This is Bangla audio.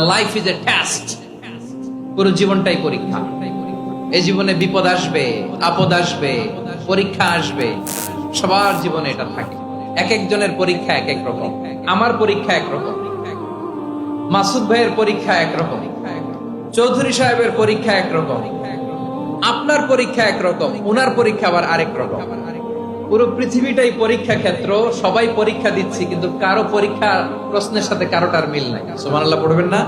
লাইফ ইজ এ টেস্ট পুরো জীবনটাই পরীক্ষা। এই জীবনে বিপদ আসবে, আপদ আসবে, পরীক্ষা আসবে। সবার জীবনে এটা থাকে। এক একজনের পরীক্ষা এক এক রকম। আমার পরীক্ষা এক রকম। মাসুদ ভাইয়ের পরীক্ষা একরকম চৌধুরী সাহেবের পরীক্ষা একরকম আপনার পরীক্ষা একরকম উনার পরীক্ষা আবার আরেক রকম। পুরো পৃথিবীটাই পরীক্ষা ক্ষেত্র, সবাই পরীক্ষা দিচ্ছি, কিন্তু কারও পরীক্ষা প্রশ্নের সাথে কারোটার মিল নাই। আল্লাহ পড়বেন না?